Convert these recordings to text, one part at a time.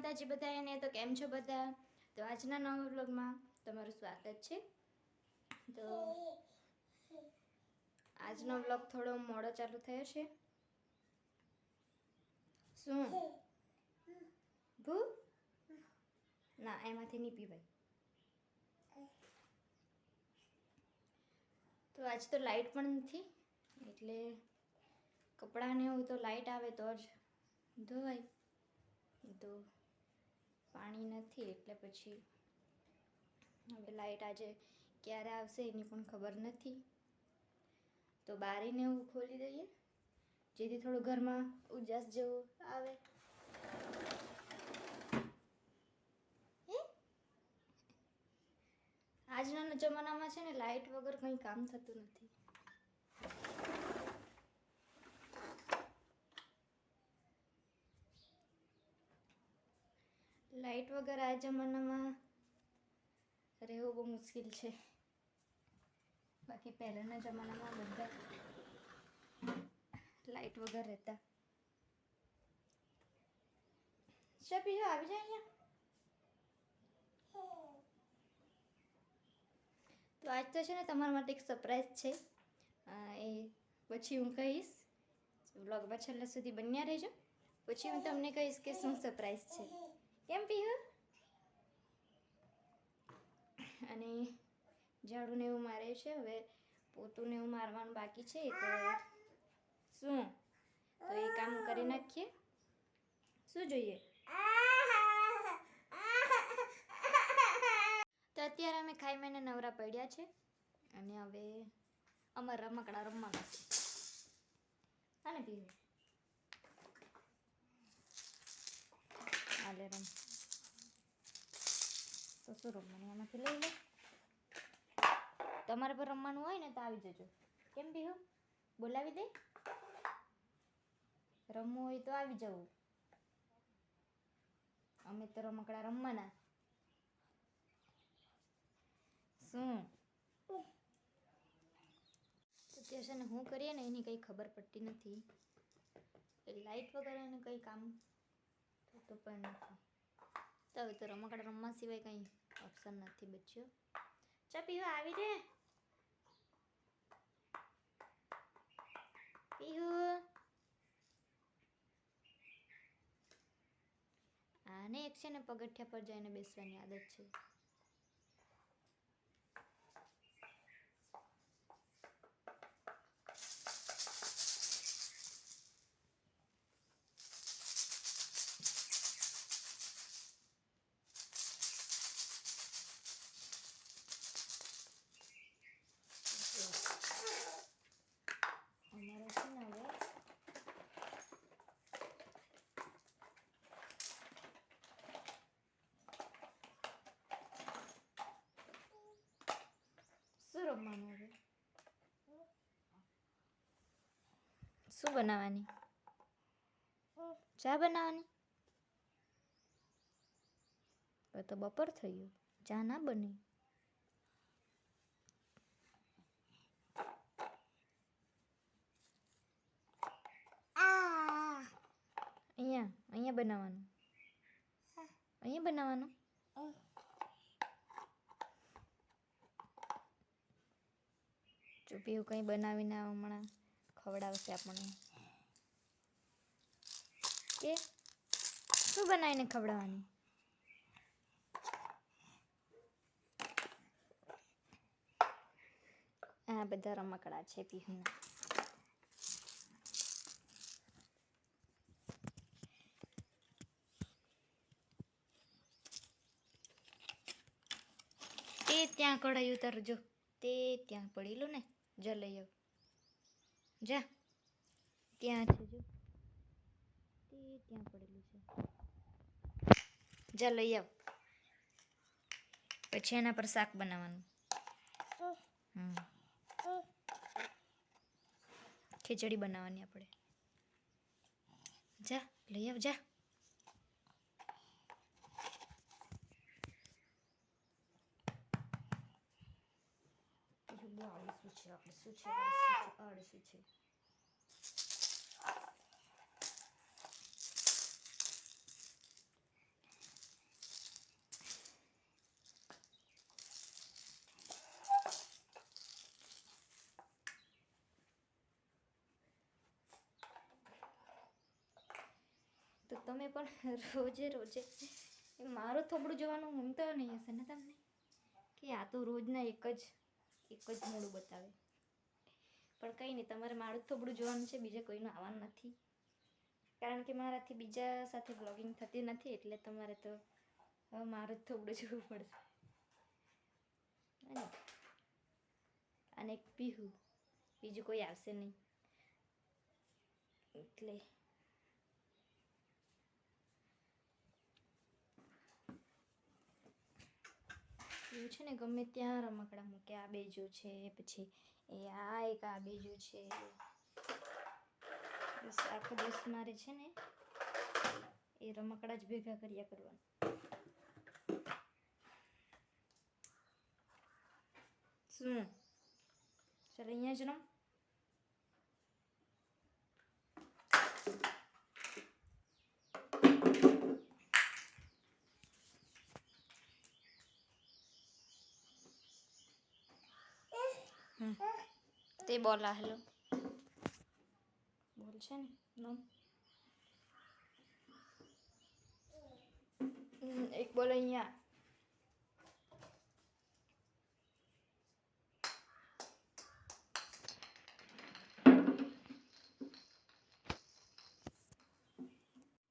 માતાજી બધાને તો કેમ છો બધા? તો આજના નવા બ્લોગમાં તમારું સ્વાગત છે. તો આજનો વ્લોગ થોડો મોડો ચાલુ થયો છે. શું? ભૂ? ના, એમાંથી નહીં પીવાય તો આજ તો લાઇટ પણ નથી, એટલે કપડાને એવું તો લાઈટ આવે તો જ. ધોવાય તો પાણી નથી એટલે પછી હવે લાઈટ આજે ક્યારે આવશે એની પણ ખબર નથી. તો બારીને એવું ખોલી દઈએ, જેથી થોડું ઘરમાં ઉજાસ જેવું આવે? આજના જમાનામાં છે ને લાઈટ વગર કંઈ કામ થતું નથી. લાઈટ વગર આ જમાનામાં રહેવું બહુ મુશ્કેલ છે. બાકી પહેલાંના જમાનામાં બધા લાઇટ વગર રહેતા. ચા પીજો આવી જાય અહીંયા? તો આજ તો છે ને તમારા માટે એક સરપ્રાઈઝ છે. એ પછી હું કહીશ બ્લોગમાં છેલ્લા સુધી બન્યા રહેજો. પછી હું તમને કહીશ કે શું સરપ્રાઈઝ છે. કેમ પીહુ અને ઝાડુને એવું મારે છે, હવે પોતું એવું મારવાનું બાકી છે, તો શું? તો એ કામ કરી નાખીએ. શું જોઈએ? તો અત્યારે અમે ખાઈ મેને નવરા પડ્યા છે, અને હવે અમારા રમકડા રમવાના છે. અને પીવું. હાલે તો શું રમવાનું? આમાંથી લઈ લે. તમારે પર રમવાનું હોય ને તો આવી જજો. કેમ પીહુ બોલાવી દે. રમવું હોય તો આવી જવું. અમે તો રમકડા રમવાના. શું? છે ને હું કરીએ ને એની કંઈ ખબર પડતી નથી. એ લાઈટ વગર એનું કંઈ કામ થતું પણ નથી. તો હવે તો રમકડા રમવા સિવાય કંઈ ઓપ્શન નથી બચ્યો. ચા પીવા આવી રે? પીહુ. આને એક છે ને પગથિયા પર જઈને બેસવાની આદત છે. શું બનાવવાની? ચા બનાવવાની? તો બપોર થયું ચા ના બની. અહીંયા અહીંયા બનાવવાનું. અહીંયા બનાવવાનું? ચૂપીયું કંઈ બનાવીને હમણાં. ખવડાવશે આપણને. કે? શું બનાવીને ખવડાવવાની? આ બધા રમકડા છે પીહુના. તે ત્યાં કઢાઈ ઉતારજો તે ત્યાં પડેલું ને જા આવ. જા. ત્યાં છે જો. તે ત્યાં પડેલું છે. જા લઈ આવ. પછી એના પર શાક બનાવવાનું. હમ. ખીચડી બનાવવાની આપણે. જા, લઈ આવ, જા. બધું આવડે છે આપણે શું છે આવડે શું છે તો તમે પણ રોજે રોજે, મારું થોબડું જવાનું ઊંઘતો નહીં હશે ને તમને? કે આ તો રોજના એક જ એક જ મોડું બતાવે. પણ કંઈ નહીં, તમારે મારું થોબડું જોવાનું છે, બીજા કોઈનું આવવાનું નથી. કારણ કે મારાથી બીજા સાથે બ્લોગિંગ થતી નથી, એટલે તમારે તો હવે મારું જ થોબડું જોવું પડશે. અને એક પીહુ, બીજું કોઈ આવશે નહીં. એટલે એવું છે ને ગમે ત્યાં રમકડા મૂકે. આ બીજું છે, પછી એ આ એક, આ બીજું છે. બસ આખો દિવસ મારે છે ને એ રમકડા જ ભેગા કર્યા કરવાના. શું? ચાલ અહીંયા જ રમ. તે બોલા હેલો. બોલ છે ને નમ. એક બોલ અહીંયા.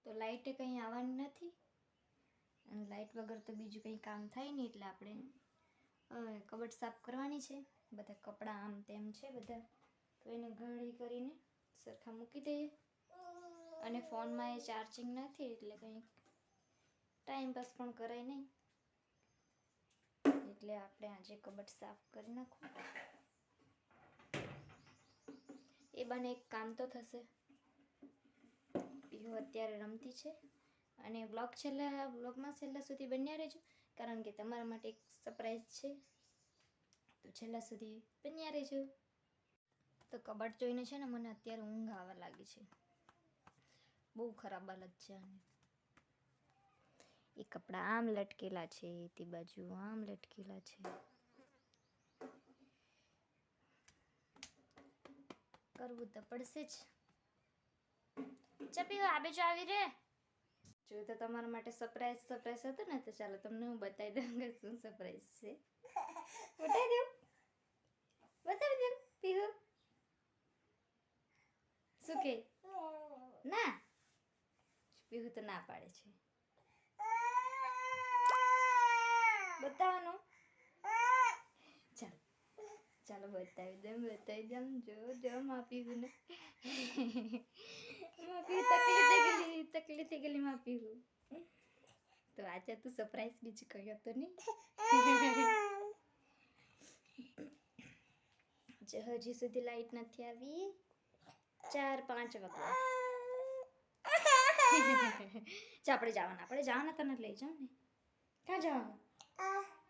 તો લાઇટે કંઈ આવવાની નથી. અને લાઇટ વગર તો બીજું કંઈ કામ થાય નહીં એટલે આપણે કબડ સાફ કરવાની છે. બધા કપડાં આમ તેમ છે બધા. તો એને ઘડી કરીને સરખા મૂકી દઈએ. અને ફોનમાં એ ચાર્જિંગ નથી એટલે કંઈક ટાઈમ પાસ પણ કરાય નહીં. એટલે આપણે આજે કબટ સાફ કરી નાખું. એ બને એક કામ તો થશે. પીઓ અત્યારે રમતી છે. અને બ્લોગ છેલ્લા બ્લોગમાં છેલ્લા સુધી બન્યા રહેજો. કારણ કે તમારા માટે એક સરપ્રાઈઝ છે. તો છેલ્લા સુધી બન્યા રહેજો. તો કબાટ જોઈને છે ને મને અત્યારે ઊંઘ આવવા લાગી છે. બહુ ખરાબ હાલત છે આની. એ કપડાં આમ લટકેલા છે, તે બાજુ આમ લટકેલા છે. કરવું તો પડશે જ. ચપી આ બાજુ આવી રે. જો તો તમારા માટે સરપ્રાઈઝ સરપ્રાઈઝ હતું ને, તો ચાલો તમને હું બતાવી દઉં કે શું સરપ્રાઈઝ છે. બતાવી દઉં? બતાવી દઉં, પીહુ. શું કે? ના. પીહુ તો ના પાડે છે. બતાવવાનું. ચાલો. ચાલો બતાવી દઉં બતાવી દઉં. જો જો માપી પીહુ ને મા તકલીફ તકલી તકલી થઈ ગયેલી મા પીહુ તો આજે તું સરપ્રાઈઝ બીજી કહ્યો હતું નહીં? જો હજી સુધી લાઈટ નથી આવી. ચાર પાંચ વાગ્યા. ચા આપણે જવાના આપણે જવાના તને લઈ જાઉં ને. ક્યાં જવાનું?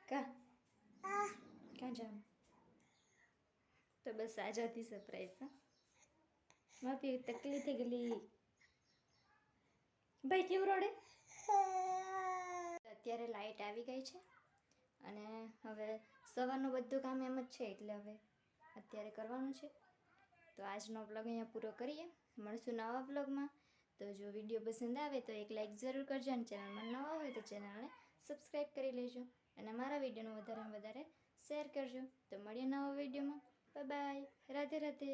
ક્યાં? ક્યાં જવાનું? તો બસ આ હતી સરપ્રાઈઝ હા. માફી તકલીફ થઈ ગયેલી. ભાઈ, કેવું રોડે? અત્યારે લાઇટ આવી ગઈ છે અને હવે સવારનું બધું કામ એમ જ છે એટલે હવે અત્યારે કરવાનું છે. તો આજનો બ્લોગ અહીંયા પૂરો કરીએ. મળશું નવા બ્લોગમાં તો જો વીડિયો પસંદ આવે તો એક લાઈક જરૂર કરજો અને ચેનલમાં નવા હોય તો ચેનલને સબસ્ક્રાઈબ કરી લેજો. અને મારા વિડીયોને વધારે વધારે શેર કરજો. તો મળીએ નવા વિડીયોમાં બાય બાય રાધે રાધે